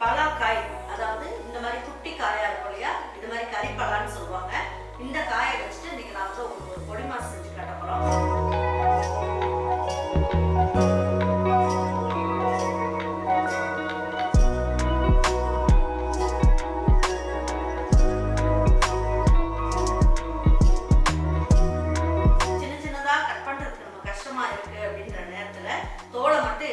பலாக்காய் அதாவது இந்த மாதிரி குட்டி காயா இருக்கும் இல்லையா? இந்த மாதிரி கறிப்பலான்னு சொல்லுவாங்க. இந்த காயை வச்சுட்டு இன்னைக்கு நான் வந்து ஒரு ஒரு பொடி மாசு செஞ்சு காட்ட போறோம். சின்ன சின்னதா கட் பண்றதுக்கு நம்ம கஷ்டமா இருக்கு அப்படின்ற நேரத்துல தோலை மட்டும்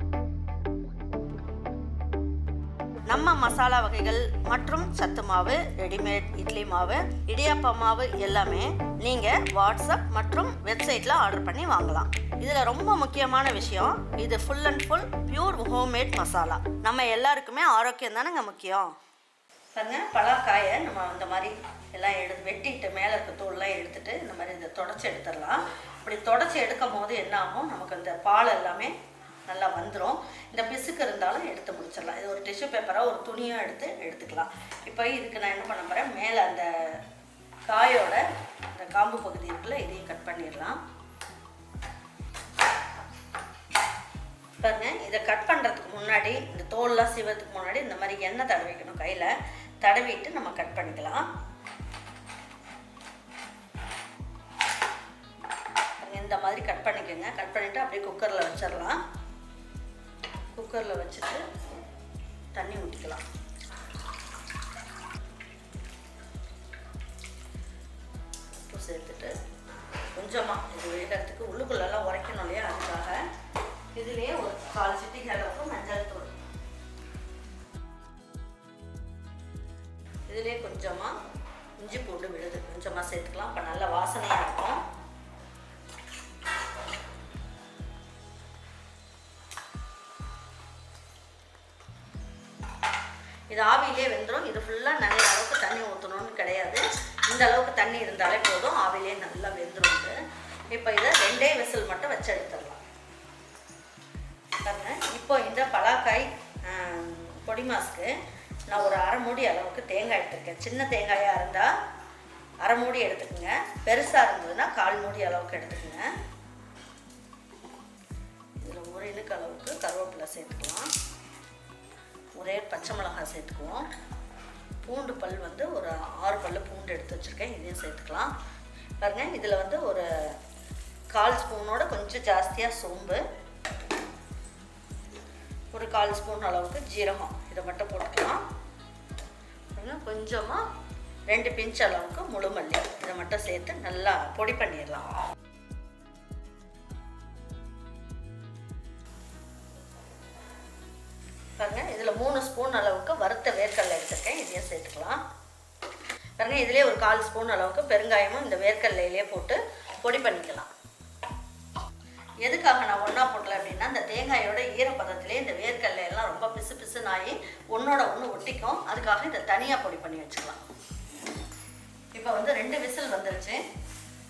நம்ம மசாலா வகைகள் மற்றும் சத்து மாவு ரெடிமேட் இட்லி மாவு இடியாப்ப மாவு எல்லாமே நீங்கள் வாட்ஸ்அப் மற்றும் வெப்சைட்டில் ஆர்டர் பண்ணி வாங்கலாம். இதில் ரொம்ப முக்கியமான விஷயம் இது full and full pure homemade masala நம்ம எல்லாருக்குமே ஆரோக்கியம் தானேங்க முக்கியம்? பாருங்க பலாக்காயை நம்ம இந்த மாதிரி எல்லாம் எடுத்து வெட்டிட்டு மேலே இருக்க தோல்லாம் எடுத்துட்டு இந்த மாதிரி இதை தொடச்சி எடுத்துடலாம். இப்படி தொடச்சி எடுக்கும் போது என்ன ஆகும்? நமக்கு இந்த பால் எல்லாமே நல்லா வந்துடும் இந்த பிசுக்கு இருந்தாலும் எடுத்து முடிச்சிடலாம். இது ஒரு டிஷ்யூ பேப்பராக ஒரு துணியும் எடுத்து எடுத்துக்கலாம். இப்போ இதுக்கு நான் என்ன பண்ண போகிறேன் மேலே அந்த காயோட அந்த காம்பு பகுதி இருக்குல்ல இதையும் கட் பண்ணிடலாம். பாருங்க இதை கட் பண்ணுறதுக்கு முன்னாடி இந்த தோல்லாம் சீவறதுக்கு முன்னாடி இந்த மாதிரி எண்ணெய் தடவிக்கணும் கையில். தடவிட்டு நம்ம கட் பண்ணிக்கலாம். இந்த மாதிரி கட் பண்ணிக்கோங்க. கட் பண்ணிவிட்டு அப்படியே குக்கரில் வச்சிடலாம். குக்கரில் வச்சுட்டு தண்ணி ஊற்றிக்கலாம் உப்பு சேர்த்துட்டு கொஞ்சமாக இது வேகிறதுக்கு உள்ளுக்குள்ளெல்லாம் உரைக்கணும் இல்லையா? அதுக்காக இதுலேயே ஒரு கால் சிட்டி அளவுக்கு மஞ்சள் தூள். இதுலேயே கொஞ்சமாக இஞ்சி பூண்டு விழுது. கொஞ்சமாக சேர்த்துக்கலாம். அப்போ நல்ல வாசனையாக இருக்கும். கிடையாது இந்த அளவுக்கு தண்ணி இருந்தாலே போதும். ஆவிலே நல்லா வெந்துடும் இது இப்போ இதை ரெண்டே விசில் மட்டும் வச்சு எடுத்துடலாம். பாருங்க. இப்போ இந்த பலாக்காய் பொடி மாஸ்க்கு நான் ஒரு அரை மூடி அளவுக்கு தேங்காய் எடுத்துருக்கேன். சின்ன தேங்காயாக இருந்தால் அரை மூடி எடுத்துக்கோங்க. பெருசாக இருந்ததுன்னா கால் மூடி அளவுக்கு எடுத்துக்கோங்க. இதில் ஒரு இனுக்கு அளவுக்கு கருவேப்பிலை சேர்த்துக்கலாம். ஒரே பச்சை மிளகாய் சேர்த்துக்குவோம். பூண்டு பல் வந்து ஒரு ஆறு பல் பூண்டு எடுத்து வச்சுருக்கேன். இதையும் சேர்த்துக்கலாம். பாருங்கள் இதில் வந்து ஒரு கால் ஸ்பூனோட கொஞ்சம் ஜாஸ்தியாக சோம்பு. ஒரு கால் ஸ்பூன் அளவுக்கு ஜீரகம். இதை மட்டும் போட்டுக்கலாம். கொஞ்சமாக ரெண்டு பிஞ்ச் அளவுக்கு முழுமல்லி. இதை மட்டும் சேர்த்து நல்லா பொடி பண்ணிடலாம். ஸ்பூன் அளவுக்கு வறுத்த வேர்க்கடலை எடுத்துருக்கேன். இதையும் சேர்த்துக்கலாம். பாருங்க இதிலே ஒரு கால் ஸ்பூன் அளவுக்கு பெருங்காயமும் இந்த வேர்க்கடலையிலே போட்டு பொடி பண்ணிக்கலாம். எதுக்காக நான் ஒன்றா போட்டல அப்படின்னா இந்த தேங்காயோட ஈரப்பதத்திலே இந்த வேர்க்கடலை எல்லாம் ரொம்ப பிசு பிசுனாகி ஒன்றோட ஒன்று ஒட்டிக்கும். அதுக்காக இதை தனியாக பொடி பண்ணி வச்சுக்கலாம். இப்போ வந்து ரெண்டு விசில் வந்துருச்சு.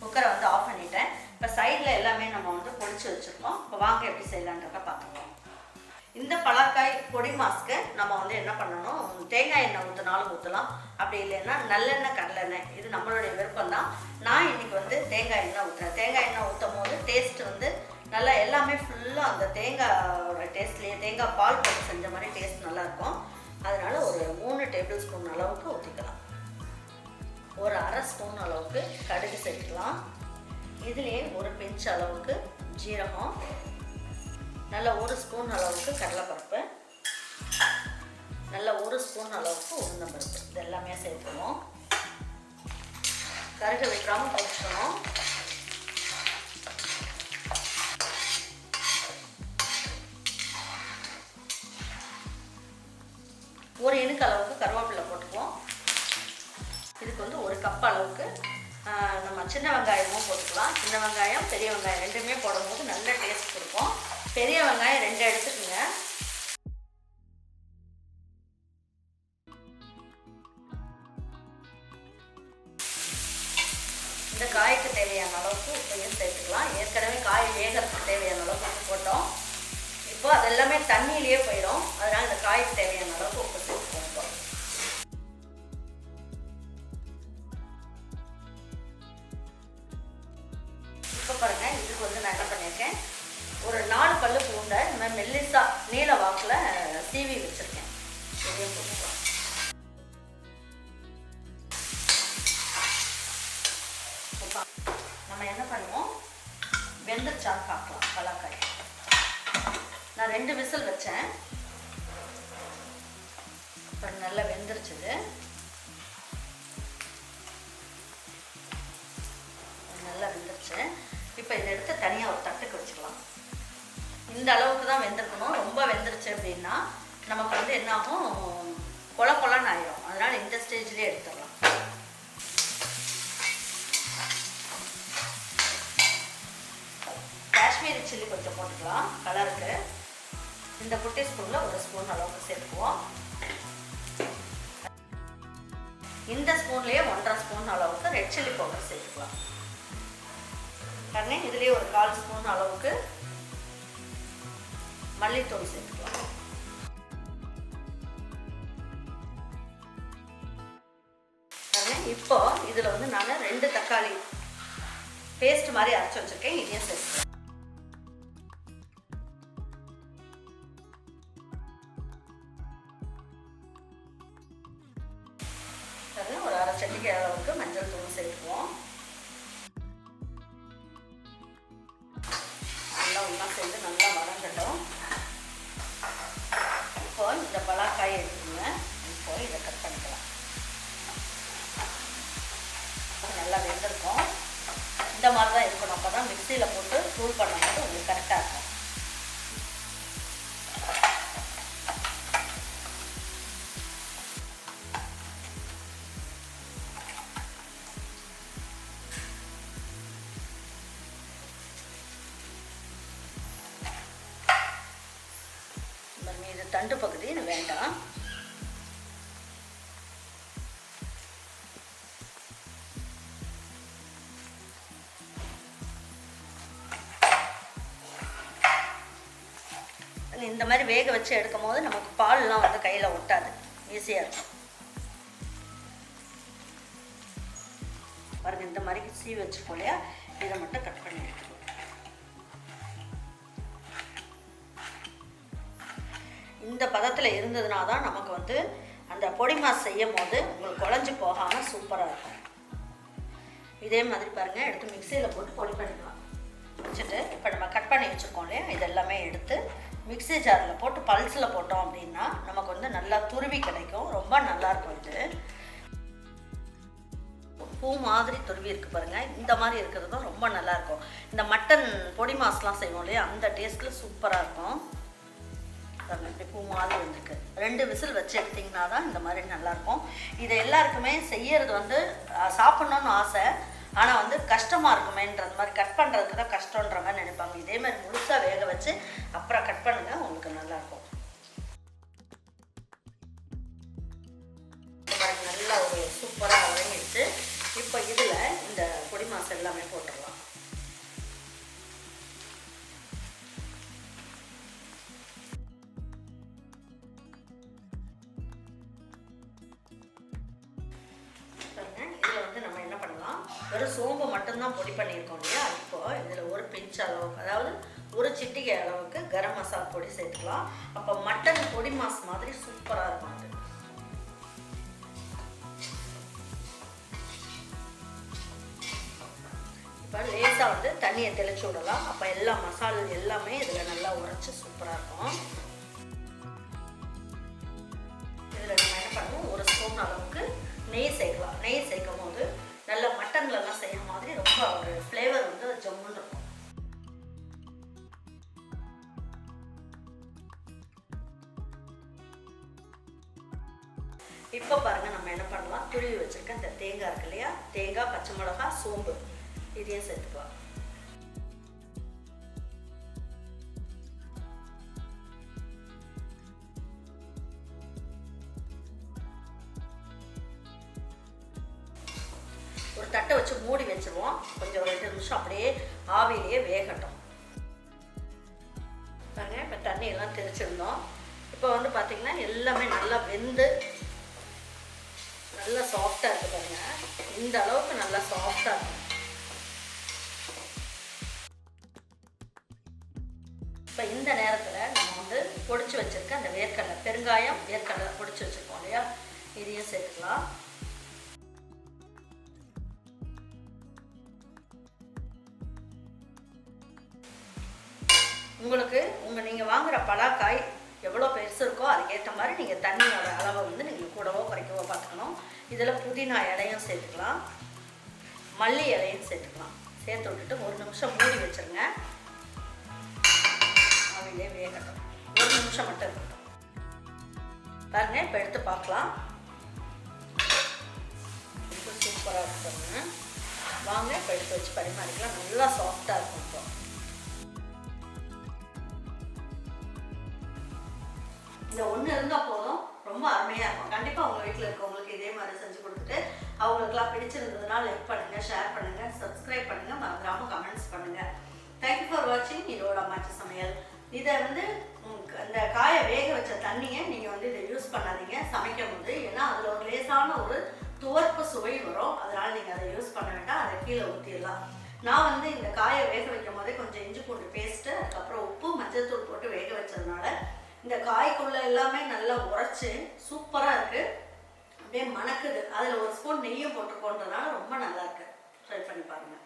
குக்கரை வந்து ஆஃப் பண்ணிட்டேன். இப்போ சைடில் எல்லாமே நம்ம வந்து பொடிச்சு வச்சுருக்கோம். இப்போ வாங்க எப்படி செய்யலான்றத பார்த்துக்கலாம். இந்த பலாக்காய் பொடி மாஸ்க்கு நம்ம வந்து என்ன பண்ணணும்? தேங்காய் எண்ணெய் ஊற்றினாலும் ஊற்றலாம் அப்படி இல்லைன்னா நல்லெண்ணெய் கடலெண்ணெய். இது நம்மளுடைய விருப்பம் தான் நான் இன்னைக்கு வந்து தேங்காய் எண்ணெய் ஊற்றுறேன் தேங்காய் எண்ணெய் ஊற்றும் போது டேஸ்ட் வந்து நல்லா எல்லாமே ஃபுல்லாக அந்த தேங்காயோட டேஸ்ட்லேயே தேங்காய் பால் போட்டு செஞ்ச மாதிரி டேஸ்ட் நல்லாயிருக்கும் அதனால ஒரு மூணு டேபிள் ஸ்பூன் அளவுக்கு ஊற்றிக்கலாம் ஒரு அரை ஸ்பூன் அளவுக்கு கடுகு சேர்த்துக்கலாம் இதுலேயே ஒரு பிஞ்ச் அளவுக்கு ஜீரகம். நல்ல ஒரு ஸ்பூன் அளவுக்கு கடலைப்பருப்பு. நல்ல ஒரு ஸ்பூன் அளவுக்கு உளுந்தம்பருப்பு இது எல்லாமே சேர்த்துக்கணும் கருக வைக்காமல் போட்டுக்கணும் ஒரு இனுக்கு அளவுக்கு கருவேப்பிலை போட்டுக்குவோம். இதுக்கு வந்து ஒரு கப் அளவுக்கு நம்ம சின்ன வெங்காயமும் போட்டுக்கலாம். சின்ன வெங்காயம் பெரிய வெங்காயம் ரெண்டுமே போடும்போது நல்ல டேஸ்ட் கொடுக்கும். பெரிய வெங்காயம் ரெண்டு எடுத்துக்கோங்க. இந்த காய்க்கு தேவையான அளவுக்கு உப்பையும் சேர்த்துக்கலாம். ஏற்கனவே காய் வேகிறதுக்கு தேவையான அளவுக்கு போட்டோம். இப்போ அது எல்லாமே தண்ணியிலேயே போயிடும். அதனால் இந்த காய்க்கு தேவையான வெந்துருச்சான்னு பார்க்கலாம். பலாக்காய். நான் ரெண்டு விசில் வச்சேன். இப்போ நல்லா வெந்துருச்சுது. நல்லா வெந்துருச்சு. இப்போ இதை எடுத்து தனியாக ஒரு தட்டுக்கு வச்சுக்கலாம் இந்த அளவுக்கு தான் வெந்திருக்கணும். ரொம்ப வெந்துருச்சு அப்படின்னா நமக்கு வந்து என்னாகும்? கொல கொலன்னு ஆயிடும் அதனால் இந்த ஸ்டேஜ்லேயே எடுத்துடலாம். காஷ்மீரி சில்லி கொஞ்சம் போட்டுக்கலாம். கலருக்கு இந்த குட்டி ஸ்பூனில் ஒரு ஸ்பூன் அளவுக்கு சேர்த்துக்குவோம். இந்த ஸ்பூன்லேயே ஒன்றரை ஸ்பூன் அளவுக்கு ரெட் சில்லி பவுடர் சேர்த்துக்கலாம். கண்ணே இதுலேயே ஒரு கால் ஸ்பூன் அளவுக்கு மல்லித்தூள் சேர்த்துக்கலாம். இப்போ இதில் வந்து நான் ரெண்டு தக்காளி பேஸ்ட் மாதிரி அரைச்சி வச்சிருக்கேன். இதையும் சேர்த்துக்கலாம். அதில் ஒரு அரை சட்டிக்கு அளவுக்கு மஞ்சள் தூள் சேர்த்துவோம் நல்லா ஒன்றா சேர்ந்து நல்லா வதங்கட்டும். இப்போ இந்த பலாக்காயை எடுத்துங்க இப்போ இதை கட் பண்ணிக்கலாம். நல்லா வெந்திருக்கும். இந்த மாதிரி தான் இருக்கணும். அப்போ தான் மிக்சியில் போட்டு தூள் பண்ணும்போது உங்களுக்கு கரெக்டாக இருக்கும். தண்டு பகுதி வேண்டாம். இந்த மாதிரி வேக வச்சு எடுக்கும் போது நமக்கு பால்லாம் வந்து கையில் ஒட்டாது. ஈஸியாக இருக்கும். பாருங்க இந்த மாதிரி சீவி வச்சுருக்கோம் இல்லையா? இதை மட்டும் கட் பண்ணி எடுக்கணும் இந்த பதத்தில் இருந்ததுனா தான் நமக்கு வந்து அந்த பொடி மாஸ் செய்யும் போது உங்களுக்கு குழஞ்சி போகாமல் சூப்பராக இருக்கும். இதே மாதிரி பாருங்கள் எடுத்து மிக்சியில் போட்டு பொடி பண்ணிக்கலாம். வச்சுட்டு இப்போ நம்ம கட் பண்ணி வச்சுருக்கோம் இல்லையா? இது எல்லாமே எடுத்து மிக்ஸி ஜாரில் போட்டு பல்ஸில் போட்டோம் அப்படின்னா நமக்கு வந்து நல்லா துருவி கிடைக்கும். ரொம்ப நல்லாயிருக்கும் இது. பூ மாதிரி துருவி இருக்குது பாருங்கள் இந்த மாதிரி இருக்கிறது தான் ரொம்ப நல்லாயிருக்கும் இந்த மட்டன் பொடி மாஸ்லாம் செய்வோம் இல்லையா? அந்த டேஸ்ட்டில் சூப்பராக இருக்கும். பாருங்க இப்படி பூ மாதிரி வந்துருக்கு ரெண்டு விசில் வச்சு எடுத்திங்கன்னா தான் இந்த மாதிரி நல்லாயிருக்கும். இதை எல்லாருக்குமே செய்யறது வந்து சாப்பிட்ணுன்னு ஆசை. ஆனால் வந்து கஷ்டமாக இருக்குமேன்றது மாதிரி கட் பண்ணுறதுக்கு தான் கஷ்டன்ற மாதிரி நினைப்பாங்க. இதே மாதிரி முழுசாக வேக வச்சு அப்புறம் கட் பண்ணுங்கள் உங்களுக்கு நல்லாயிருக்கும். மட்டும்தான் பொடி பண்ணியிருக்கோம் இல்லையா? இப்போ இதில் ஒரு பிஞ்ச் அளவுக்கு அதாவது ஒரு சிட்டிகை அளவுக்கு கரம் மசாலா பொடி சேர்த்துக்கலாம். அப்போ மட்டன் பொடி மாஸ் மாதிரி சூப்பராக இருக்கும் அது. இப்போ லேசாக வந்து தண்ணியை தெளிச்சு விடலாம். அப்போ எல்லா மசாலா எல்லாமே இதில் நல்லா உரைச்சி சூப்பராக இருக்கும். இப்போ பாருங்க நம்ம என்ன பண்ணலாம்? துருவி வச்சுருக்க இந்த தேங்காய் இருக்கு இல்லையா? தேங்காய் பச்சை மிளகாய் சோம்பு. இதையும் சேர்த்துக்கலாம். ஒரு தட்டை வச்சு மூடி வச்சுருவோம். கொஞ்சம் ஒரு ரெண்டு நிமிஷம் அப்படியே ஆவியிலேயே வேகட்டும். பாருங்க இப்போ தண்ணி எல்லாம் தெரிச்சிருந்தோம் இப்போ வந்து பார்த்திங்கன்னா எல்லாமே நல்லா வெந்து நல்லா சாஃப்டாக இருக்குது பாருங்க. இந்த அளவுக்கு நல்லா சாஃப்டாக இருக்கும் இப்போ இந்த நேரத்தில் நம்ம வந்து பொடிச்சு வச்சுருக்க அந்த வேர்க்கடலை பெருங்காயம் வேர்க்கடலை பொடிச்சு வச்சுருக்கோம் இல்லையா? இதையும் சேர்த்துக்கலாம். உங்களுக்கு உங்கள் நீங்கள் வாங்குகிற பலாக்காய் எவ்வளோ பெருசு இருக்கோ அதுக்கேற்ற மாதிரி நீங்கள் தண்ணியோட இதில் புதினா இலையும் சேர்த்துக்கலாம். மல்லி இலையும் சேர்த்துக்கலாம். சேர்த்து விட்டுட்டு ஒரு நிமிஷம் மூடி வச்சுருங்க. அவையிலே வேகட்டும். ஒரு நிமிஷம் மட்டும் இருக்கட்டும். பாருங்க இப்போ எடுத்து பார்க்கலாம். ரொம்ப சூப்பராக இருக்குங்க வாங்க இப்போ எடுத்து வச்சு பரிமாறிக்கலாம். நல்லா சாஃப்டாக இருக்கும் இப்போ. இந்த ஒன்று இருந்தால் போதும். ரொம்ப அருமையாக இருக்கும். கண்டிப்பாக உங்கள் வீட்டில் இருக்கும் அவங்களுக்குலாம் பிடிச்சிருந்ததுனால லைக் பண்ணுங்கள் ஷேர் பண்ணுங்கள் சப்ஸ்கிரைப் பண்ணுங்கள் மறந்துடாமல் கமெண்ட்ஸ் பண்ணுங்கள் தேங்க்யூ ஃபார் வாட்சிங் இதோட அம்மாச்சி சமையல். இதை வந்து அந்த காயை வேக வச்ச தண்ணியை நீங்கள் வந்து இதை யூஸ் பண்ணாதீங்க. சமைக்கும் போது ஏன்னா அதில் ஒரு லேசான ஒரு துவர்ப்பு சுவை வரும். அதனால் நீங்கள் அதை யூஸ் பண்ண வேண்டாம். அதை கீழே ஊற்றிடலாம் நான் வந்து இந்த காயை வேக வைக்கும் போதே கொஞ்சம் இஞ்சி பூண்டு பேஸ்ட்டு அதுக்கப்புறம் உப்பு மஞ்சள்தூள் போட்டு வேக வச்சதுனால இந்த காய்க்குள்ள எல்லாமே நல்லா உரைச்சி சூப்பராக இருக்குது அப்படியே மணக்குது. அதில் ஒரு ஸ்பூன் நெய்யும் போட்டுக்கோன்றதுனால ரொம்ப நல்லா இருக்கு. ட்ரை பண்ணி பாருங்கள்